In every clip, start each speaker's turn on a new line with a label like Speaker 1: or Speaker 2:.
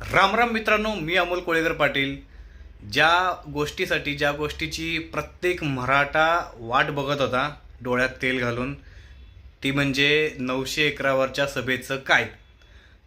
Speaker 1: रामराम मित्रांनो मी अमोल कोळेकर पाटील. ज्या गोष्टीसाठी ज्या गोष्टीची प्रत्येक मराठा वाट बघत होता डोळ्यात तेल घालून ती म्हणजे नऊशे एकरावरच्या सभेचं काय?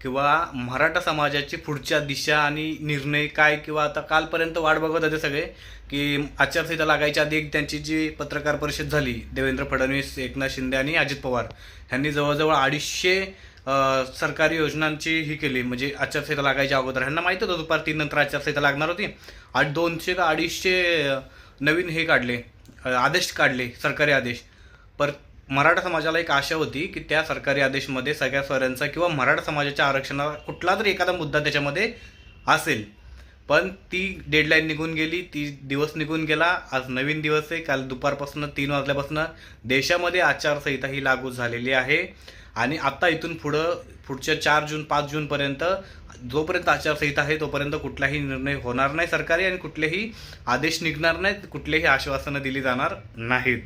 Speaker 1: किंवा मराठा समाजाची पुढच्या दिशा आणि निर्णय काय? किंवा आता कालपर्यंत वाट बघत होते सगळे की आचारसंहिता लागायच्या आधी एक त्यांची जी पत्रकार परिषद झाली देवेंद्र फडणवीस एकनाथ शिंदे आणि अजित पवार ह्यांनी जवळजवळ अडीचशे सरकारी योजनांची ही केली. म्हणजे आचारसंहिता लागायच्या अगोदर. ह्यांना माहीत होतं दुपार तीन नंतर आचारसंहिता लागणार होती. आठ दोनशे का अडीचशे नवीन हे काढले. आदेश काढले सरकारी आदेश. पर मराठा समाजाला एक आशा होती की त्या सरकारी आदेशमध्ये सगळ्या स्वरांचा किंवा मराठा समाजाच्या आरक्षणाला कुठला तरी एखादा मुद्दा त्याच्यामध्ये असेल. पण ती डेडलाईन निघून गेली ती दिवस निघून गेला. आज नवीन दिवस आहे. काल दुपारपासून तीन वाजल्यापासून देशामध्ये आचारसंहिता ही लागू झालेली आहे. आणि आत्ता इथून पुढं पुढच्या चार जून पाच जूनपर्यंत जोपर्यंत आचारसंहिता आहे तोपर्यंत कुठलाही निर्णय होणार नाही सरकारी आणि कुठलेही आदेश निघणार नाहीत कुठलेही आश्वासनं दिली जाणार नाहीत.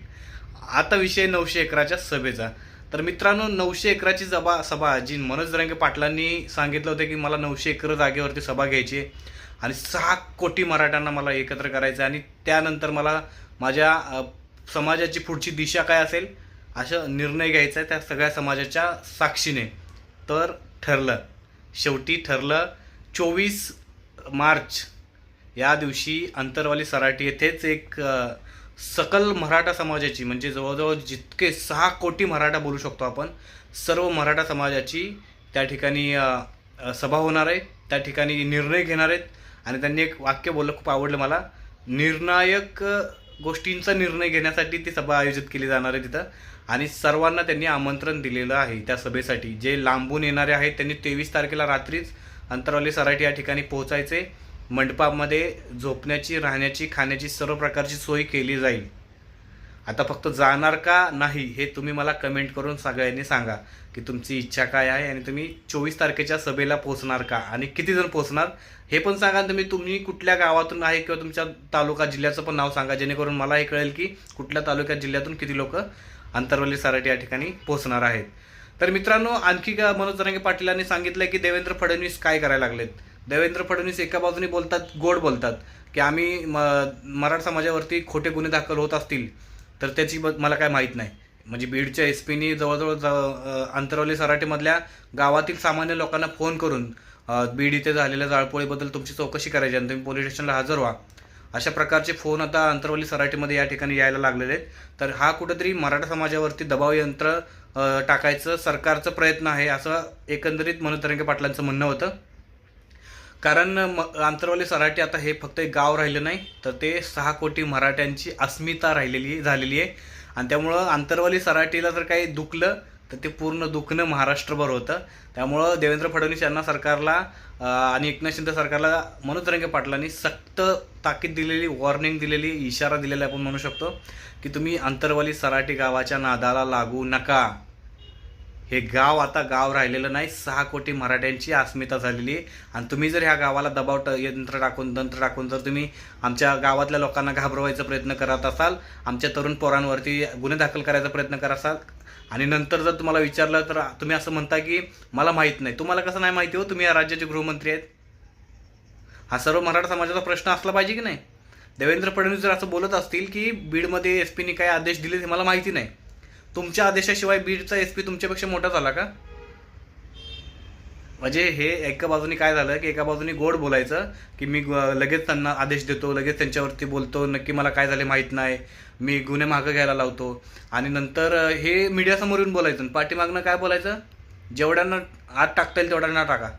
Speaker 1: आता विषय नऊशे एकराच्या सभेचा. तर मित्रांनो नऊशे एकराची सभा सभा जी मनोज दरंगे पाटलांनी सांगितलं होतं की मला नऊशे एकर जागेवरती सभा घ्यायची आहे आणि सहा कोटी मराठ्यांना मला एकत्र करायचं आहे आणि त्यानंतर मला माझ्या समाजाची पुढची दिशा काय असेल? अशा निर्णय घ्यायचा आहे त्या सगळ्या समाजाच्या साक्षीने. तर ठरलं. शेवटी ठरलं चोवीस मार्च या दिवशी अंतरवाली सराटी येथेच एक सकल मराठा समाजाची म्हणजे जवळजवळ जितके सहा कोटी मराठा बोलू शकतो आपण सर्व मराठा समाजाची त्या ठिकाणी सभा होणार आहे. त्या ठिकाणी निर्णय घेणार आहेत. आणि त्यांनी एक वाक्य बोललं खूप आवडलं मला. निर्णायक गोष्टींचा निर्णय घेण्यासाठी ती सभा आयोजित केली जाणार आहे तिथं. आणि सर्वांना त्यांनी आमंत्रण दिलेलं आहे त्या सभेसाठी. जे लांबून येणारे आहेत त्यांनी तेवीस तारखेला रात्रीच अंतरवाली सराठी या ठिकाणी पोहोचायचे. मंडपामध्ये झोपण्याची राहण्याची खाण्याची सर्व प्रकारची सोय केली जाईल. आता फक्त जाणार का नाही हे तुम्ही मला कमेंट करून सगळ्यांनी सांगा की तुमची इच्छा काय आहे आणि तुम्ही चोवीस तारखेच्या सभेला पोहोचणार का आणि किती जण पोहोचणार हे पण सांगा तुम्ही तुम्ही कुठल्या गावातून आहे किंवा तुमच्या तालुका जिल्ह्याचं पण नाव सांगा जेणेकरून मला हे कळेल की कुठल्या तालुक्यात जिल्ह्यातून किती लोक अंतरवली सराटी या ठिकाणी पोहोचणार आहेत. तर मित्रांनो आणखी का मनोज जरांगे पाटीलांनी सांगितलं की देवेंद्र फडणवीस काय करायला लागलेत? देवेंद्र फडणवीस एका बाजूने बोलतात गोड बोलतात की आम्ही म मराठा समाजावरती खोटे गुन्हे दाखल होत असतील. तर त्याची मला काय माहीत नाही. म्हणजे बीडच्या एस पीनी जवळजवळ अंतरवली सराठीमधल्या गावातील सामान्य लोकांना फोन करून बीड इथे झालेल्या जाळपोळीबद्दल तुमची चौकशी करायची आणि तुम्ही पोलीस स्टेशनला हजर व्हा. अशा प्रकारचे फोन आता अंतरवली सराटीमध्ये या ठिकाणी यायला लागलेले आहेत. तर हा कुठंतरी मराठा समाजावरती दबाव यंत्र टाकायचं सरकारचं प्रयत्न आहे असं एकंदरीत मनोज तरंगे पाटलांचं म्हणणं होतं. कारण म- आंतरवाली सराठी आता हे फक्त एक गाव राहिलं नाही तर ते सहा कोटी मराठ्यांची अस्मिता राहिलेली झालेली आहे. आणि त्यामुळं आंतरवाली सराठीला जर काही दुखलं तर ते पूर्ण दुखणं महाराष्ट्रभर होतं. त्यामुळं देवेंद्र फडणवीस यांना सरकारला आणि एकनाथ शिंदे सरकारला मनोज रंगे पाटलांनी सक्त ताकीद दिलेली वॉर्निंग दिलेली इशारा दिलेला आपण म्हणू शकतो की तुम्ही आंतरवाली सराठी गावाच्या नादाला लागू नका. हे गाव आता गाव राहिलेलं नाही. सहा कोटी मराठ्यांची अस्मिता झालेली आहे. आणि तुम्ही जर ह्या गावाला दबाव ट यंत्र टाकून तंत्र टाकून जर तुम्ही आमच्या गावातल्या लोकांना घाबरवायचा प्रयत्न करत असाल आमच्या तरुण पोरांवरती गुन्हे दाखल करायचा प्रयत्न करत असाल आणि नंतर जर तुम्हाला विचारलं तर तुम्ही असं म्हणता की मला माहीत नाही. तुम्हाला कसं नाही माहिती हो? तुम्ही या राज्याचे गृहमंत्री आहेत. हा सर्व मराठा समाजाचा प्रश्न असला पाहिजे की नाही? देवेंद्र फडणवीस जर असं बोलत असतील की बीडमध्ये एस पीने काय आदेश दिले हे मला माहिती नाही. तुमच्या आदेशाशिवाय बीडचा एस पी तुमच्यापेक्षा मोठा झाला का? म्हणजे हे एका बाजूने काय झालं की एका बाजूने गोड बोलायचं की मी ग- लगेच त्यांना आदेश देतो लगेच त्यांच्यावरती बोलतो नक्की मला काय झाले माहीत नाही मी गुन्हे मागं घ्यायला लावतो. आणि नंतर हे मीडियासमोर येऊन बोलायचं आणि पाठीमागनं काय बोलायचं? जेवढ्यांना आत टाकता येईल तेवढ्यांना टाका.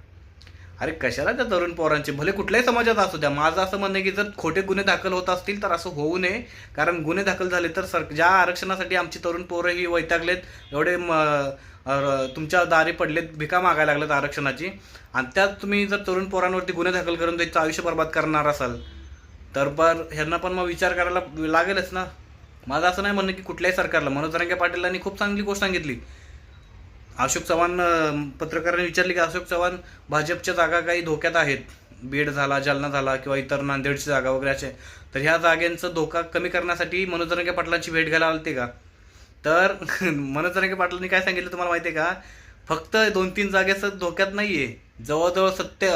Speaker 1: अरे कशाला त्या तरुण पोरांचे? भले कुठल्याही समाजात असू द्या. माझं असं म्हणणं आहे की जर खोटे गुन्हे दाखल होत असतील तर असं होऊ नये. कारण गुन्हे दाखल झाले तर सर ज्या आरक्षणासाठी आमची तरुण पोरं ही वैतागलेत एवढे तुमच्या दारी पडलेत भिका मागायला लागलेत आरक्षणाची. आणि त्यात तुम्ही जर तरुण पोरांवरती गुन्हे दाखल करून त्याचं आयुष्य बर्बाद करणार असाल तर बर ह्यांना पण मग विचार करायला लागेलच ना. माझं असं नाही म्हणणं की कुठल्याही सरकारला. मनोज रंगे पाटीलांनी खूप चांगली गोष्ट सांगितली. अशोक चव्हाण पत्रकारांनी विचारले की अशोक चव्हाण भाजपच्या जागा काही धोक्यात आहेत. बीड झाला जालना झाला किंवा इतर नांदेडची जागा वगैरे असे. तर ह्या जागेंचा धोका कमी करण्यासाठी मनोज पाटलांची भेट घ्यायला आलते का? तर मनोज पाटलांनी काय सांगितलं तुम्हाला माहिती आहे का? फक्त दोन तीन जागेचं धोक्यात नाही आहे जवळजवळ सत्य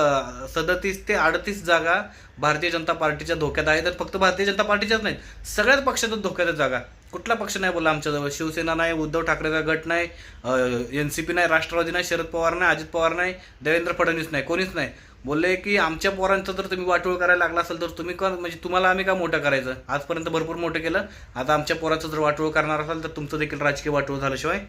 Speaker 1: सदतीस ते अडतीस जागा भारतीय जनता पार्टीच्या धोक्यात आहे तर फक्त भारतीय जनता पार्टीच्याच नाहीत. सगळ्याच पक्षाच्या धोक्यात जागा. कुठला पक्ष नाही बोलला आमच्याजवळ? शिवसेना नाही उद्धव ठाकरेचा गट नाही एन सी पी नाही राष्ट्रवादी नाही शरद पवार नाही अजित पवार नाही देवेंद्र फडणवीस नाही कोणीच नाही. बोलले की आमच्या पोरांचं जर तुम्ही वाटोळ करायला लागला असेल तर तुम्ही का म्हणजे तुम्हाला आम्ही का मोठं करायचं? आजपर्यंत भरपूर मोठं केलं. आता आमच्या पोराचं जर वाटोळ करणार असाल तर तुमचं देखील राजकीय वाटोळ झाल्याशिवाय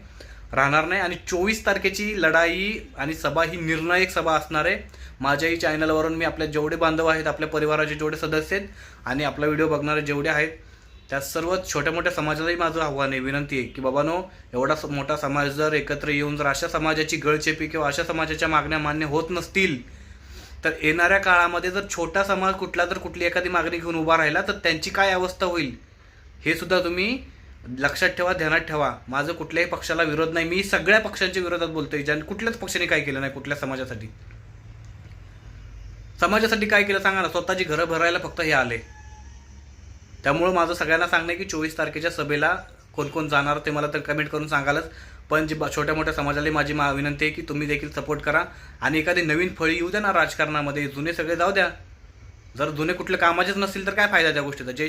Speaker 1: राहणार नाही. आणि चोवीस तारखेची लढाई आणि सभा ही निर्णायक सभा असणार आहे. माझ्याही चॅनलवरून मी आपल्या जेवढे बांधव आहेत आपल्या परिवाराचे जेवढे सदस्य आहेत आणि आपला व्हिडिओ बघणारे जेवढे आहेत त्या सर्व छोट्या मोठ्या समाजालाही माझं आव्हान आहे विनंती आहे की बाबानो एवढा स- मोठा समाज जर एकत्र येऊन जर अशा समाजाची गळचेपी किंवा अशा समाजाच्या मागण्या मान्य होत नसतील तर येणाऱ्या काळामध्ये जर छोटा समाज कुठला तर कुठली एखादी मागणी घेऊन उभा राहिला तर त्यांची काय अवस्था होईल? हे सुद्धा तुम्ही लक्षात ठेवा ध्यानात ठेवा. माझं कुठल्याही पक्षाला विरोध नाही. मी सगळ्या पक्षांच्या विरोधात बोलतोय. ज्या कुठल्याच पक्षाने काय केलं नाही कुठल्या समाजासाठी. समाजासाठी काय केलं सांगा ना स्वतःची घरं भरायला फक्त हे आले. त्यामुळं माझं सगळ्यांना सांगणं आहे की चोवीस तारखेच्या सभेला कोण कोण जाणार ते मला तर कमेंट करून सांगालच. पण जे छोट्या मोठ्या समाजाला माझी मा विनंती आहे की तुम्ही देखील सपोर्ट करा. आणि एखादी नवीन फळी येऊ द्या ना राजकारणामध्ये जुने सगळे जाऊ द्या. जर जुने कुठले कामाचेच नसतील तर काय फायदा त्या गोष्टीचा? जय